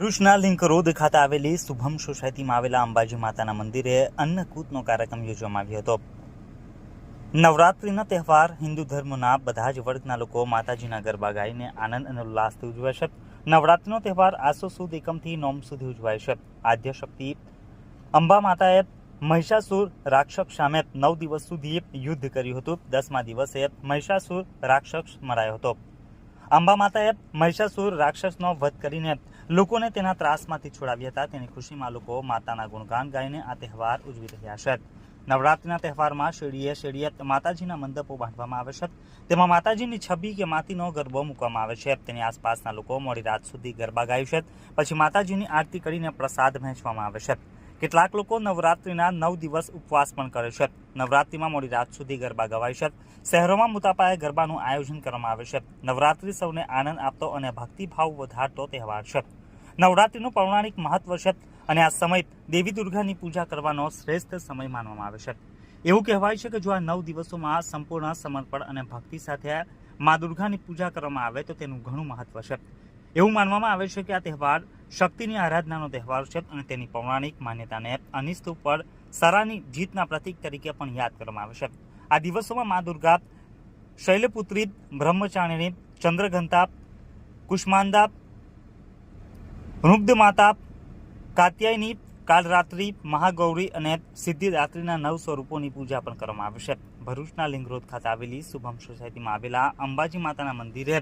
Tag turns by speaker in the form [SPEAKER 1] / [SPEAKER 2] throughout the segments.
[SPEAKER 1] ભરૂચના link road ખાતે આવેલી શુભમ સોસાયટીમાં આવેલા અંબાજી માતાના મંદિરે અન્નકૂટનો કાર્યક્રમ યોજવામાં આવ્યો હતો. નવરાત્રિનો તહેવાર, હિન્દુ ધર્મના બધા જ વર્ગના લોકો માતાજીના ગરબા ગાઈને આનંદ અને ઉલ્લાસથી ઉજવે છે. નવરાત્રિનો તહેવાર આસો સુદ એકમથી નોમ સુધી ઉજવાય છે. આદ્ય શક્તિ અંબા માતાએ મહિષાસુર રાક્ષસ સામે નવ દિવસ સુધી યુદ્ધ કર્યું હતું. દસમા દિવસે મહિષાસુર રાક્ષસ મરાયો હતો. અંબા માતાએ મહિષાસુર રાક્ષસનો વધ કરીને લોકોને તેના ત્રાસમાંથી છોડાવ્યા હતા. તેની ખુશીમાં લોકો માતાના ગુણગાન ગાઈને આ તહેવાર ઉજવી રહ્યા છે. નવરાત્રિના તહેવારમાં શેડીએ શેરીએ માતાજીના મંડપો બાંધવામાં આવે છે. તેમાં માતાજીની છબી કે માતીનો ગરબો મૂકવામાં આવે છે. તેની આસપાસના લોકો મોડી રાત સુધી ગરબા ગાય છે. પછી માતાજીની આરતી કરીને પ્રસાદ વહેંચવામાં આવે છે. કેટલાક લોકો નવરાત્રિના નવ દિવસ ઉપવાસ પણ કરે છે. નવરાત્રિમાં મોડી રાત સુધી ગરબા ગવાય છે. શહેરોમાં મોટાપાયે ગરબાનું આયોજન કરવામાં આવે છે. નવરાત્રિ સૌને આનંદ આપતો અને ભક્તિભાવ વધારતો તહેવાર છે. નવરાત્રિનું પૌરાણિક મહત્વ છે અને આ સમય દેવી દુર્ગાની પૂજા કરવાનો શ્રેષ્ઠ સમય માનવામાં આવે છે. એવું કહેવાય છે કે જો આ નવ દિવસોમાં સંપૂર્ણ સમર્પણ અને ભક્તિ સાથે મા દુર્ગાની પૂજા કરવામાં આવે તો તેનું ઘણું મહત્વ છે. એવું માનવામાં આવે છે કે આ તહેવાર શક્તિની આરાધનાનો તહેવાર છે અને તેની પૌરાણિક માન્યતાને અનિષ્ટ ઉપર સરાની જીતના પ્રતીક તરીકે પણ યાદ કરવામાં આવે છે. આ દિવસોમાં મા દુર્ગા, શૈલપુત્રી, બ્રહ્મચારિણી ચંદ્રઘંતા કુષ્માંદા માતા કાત્યાયની, કાલરાત્રિ, મહાગૌરી અને સિદ્ધિદાત્રીના નવ સ્વરૂપોની પૂજા પણ કરવામાં આવે છે. ભરૂચના લિંગરોદ ખાતે આવેલી શુભમ સોસાયટીમાં આવેલા અંબાજી માતાના મંદિરે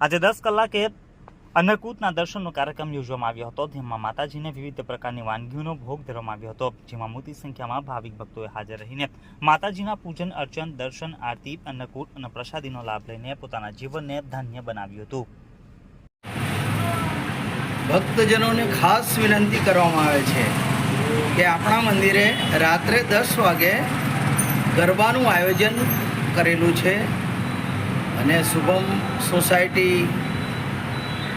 [SPEAKER 1] આજે દસ કલાકે અન્નકૂટના દર્શનનો કાર્યક્રમ યોજવામાં આવ્યો હતો, જેમાં માતાજીને વિવિધ પ્રકારની વાનગીઓનો ભોગ ધરવામાં આવ્યો હતો, જેમાં મોટી સંખ્યામાં ભાવિક ભક્તોએ હાજર રહીને માતાજીના પૂજન, અર્ચન, દર્શન, આરતી, અન્નકૂટ અને પ્રસાદીનો લાભ લઈને પોતાના જીવનને ધન્ય બનાવ્યું હતું.
[SPEAKER 2] ભક્તજનોને ખાસ વિનંતી કરવામાં આવે છે કે આપણા મંદિરે રાત્રે દસ વાગે ગરબાનું આયોજન કરેલું છે. અને શુભમ સોસાયટી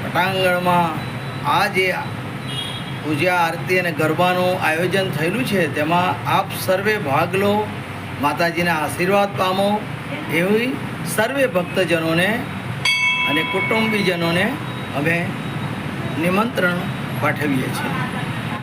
[SPEAKER 2] પટાંગણમાં આ જે પૂજા આરતી અને ગરબાનું આયોજન થયેલું છે. તેમાં આપ સર્વે ભાગ લો, માતાજીના આશીર્વાદ પામો એવી સર્વે ભક્તજનોને અને કુટુંબીજનોને અમે નિમંત્રણ પાઠવીએ છીએ.